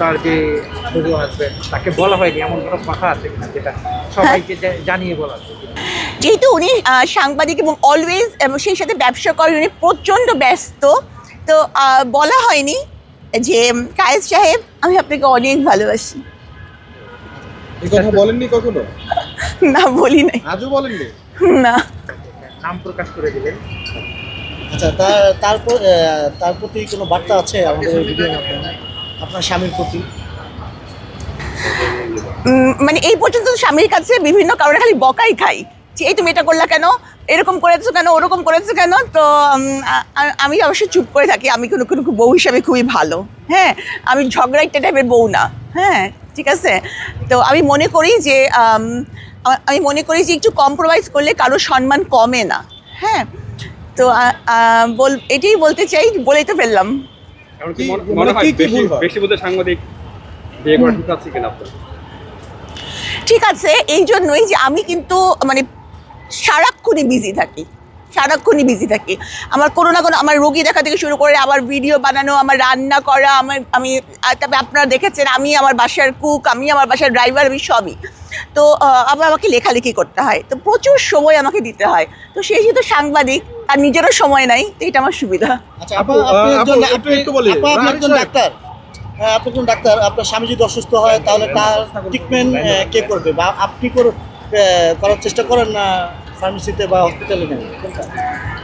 আপনার যে হবু হাজবেন্ড তাকে বলা হয়নি এমন কোনো কথা আছে কিনা যেটা সবাইকে জানিয়ে বলা আছে যেহেতু উনি সাংবাদিক এবং অলওয়েজ এবং সেই সাথে ব্যবসা করেন উনি প্রচণ্ড ব্যস্ত। তো বলা হয়নি যে কায়েস সাহেব আমি আপনাকে অনেক ভালোবাসি। কথা বলেননি কখনো? না বলি নাই। আজও বলেননি? না। নাম প্রকাশ করে দিলেন। আচ্ছা তার তারপর তার প্রতি কোনো বার্তা আছে আমাদের ভিডিওর মাধ্যমে? আপনার স্বামীর প্রতি? মানে এই পর্যন্ত স্বামীর কাছে বিভিন্ন কারণে খালি বকাই খাই। যে, এই তুমি এটা করলা কেন? এরকম করেছ কেন? ওরকম করেছ কেন? তো আমি অবশ্যই চুপ করে থাকি। আমি কোনো কোনো বউ হিসাবে খুবই ভালো। হ্যাঁ আমি ঝগড়া একটা টাইপের বউ না। হ্যাঁ ঠিক আছে? তো আমি মনে করি যে, আমি মনে করি যে, একটু কম্প্রোমাইজ করলে কারও সম্মান কমে না। হ্যাঁ তো বল, এটাই বলতে চাই, বলেই তো ফেললাম। কি মনে- হয় কি- কি বেশি বেশি বোধহয় সাংবাদিক বিয়ে করা ঠিক আছে কিনা আপনার? ঠিক আছে এই জন্যই যে আমি কিন্তু মানে সারাক্ষণই বিজি থাকি। সারাক্ষণই বিজি থাকি। আমার কোনো না কোনো আমার রোগী দেখা থেকে শুরু করে আমার ভিডিও বানানো আমার রান্না করা আমার আমি তবে আপনারা দেখেছেন আমি আমার বাসার কুক আমি আমার বাসার ড্রাইভার আমি সবই। তো আবার আমাকে লেখালেখি করতে হয়। তো প্রচুর সময় আমাকে দিতে হয়। তো সেই যেহেতু সাংবাদিক আর নিজেরও সময় নাই তো এটা আমার সুবিধা। আচ্ছা আপু, আপা আপনি একজন আপনি- একটু বলি। আপা, আপনি একজন ডাক্তার। হ্যাঁ আপনি একজন ডাক্তার। আপনার স্বামী যদি অসুস্থ হয় তাহলে তার ট্রিটমেন্ট কে করবে? বা আপনি করে করার চেষ্টা করেন না ফার্মেসিতে বা হসপিটালে নেন?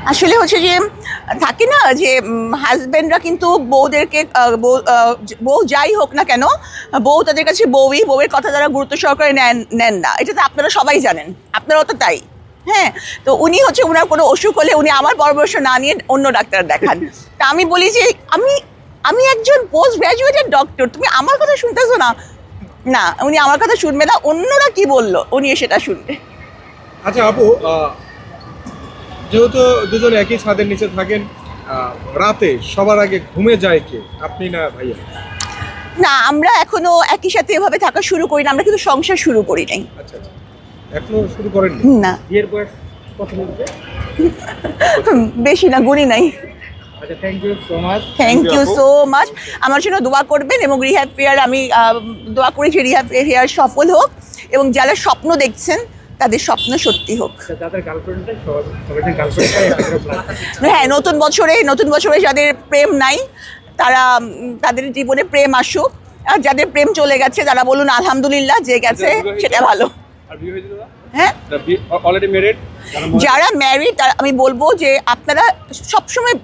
আসলে হচ্ছে যে থাকে না যে হাজব্যান্ডরা কিন্তু বউদেরকে বউ বউ যাই হোক না কেন বউ তাদের কাছে বউই বউয়ের কথা তারা গুরুত্ব সহকারে নেন নেন না। এটা তো আপনারা সবাই জানেন। আপনারাও তো তাই। হ্যাঁ তো উনি হচ্ছে ওনার কোনো অসুখ হলে উনি আমার পরামর্শ না নিয়ে অন্য ডাক্তার দেখান। তা আমি বলি যে আমি আমি একজন পোস্ট গ্র্যাজুয়েটেড ডক্টর তুমি আমার কথা শুনতেছো না? না উনি আমার কথা শুনবে না অন্যরা কি বলল? উনি সেটা শুনবে। আচ্ছা আপু যেহেতু দুজন একই ছাদের নিচে থাকেন রাতে সবার আগে ঘুমে যায় কে? আপনি না ভাইয়া? না আমরা এখনও একই সাথে এভাবে থাকা শুরু করি না আমরা কিন্তু সংসার শুরু করি নাই। আচ্ছা আচ্ছা। এখনও শুরু করেননি? না। বিয়ের বয়স কত বেশি না গুণি নাই। আচ্ছা থ্যাংক ইউ সো মাচ আমার জন্য দোয়া করবেন এবং রিহ্যাব ফেয়ার আমি দোয়া করি যে রিহ্যাব ফেয়ার সফল হোক এবং যারা স্বপ্ন দেখছেন তাদের স্বপ্ন সত্যি হোক। গার্লফ্রেন্ডটাই হ্যাঁ নতুন বছরে নতুন বছরে যাদের প্রেম নাই তারা তাদের জীবনে প্রেম আসুক। আর যাদের প্রেম চলে গেছে তারা বলুন আলহামদুলিল্লাহ যে গেছে সেটা ভালো। হ্যাঁ? যারা ম্যারিড তারা আমি বলব যে আপনারা সবসময়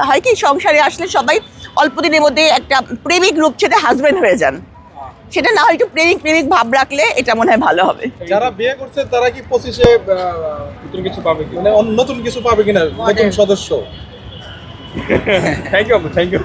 হয় কি সংসারে আসলে সবাই অল্প দিনের মধ্যে একটা প্রেমিক রূপ ছেড়ে হাজব্যান্ড হয়ে যান। সেটা না হয় একটু প্রেমিক প্রেমিক ভাব রাখলে এটা মনে হয় ভালো হবে। যারা বিয়ে করছে তারা কি পঁচিশে নতুন কিছু পাবে কি? মানে অন্য- নতুন কিছু পাবে কিনা? নতুন সদস্য? Thank you thank you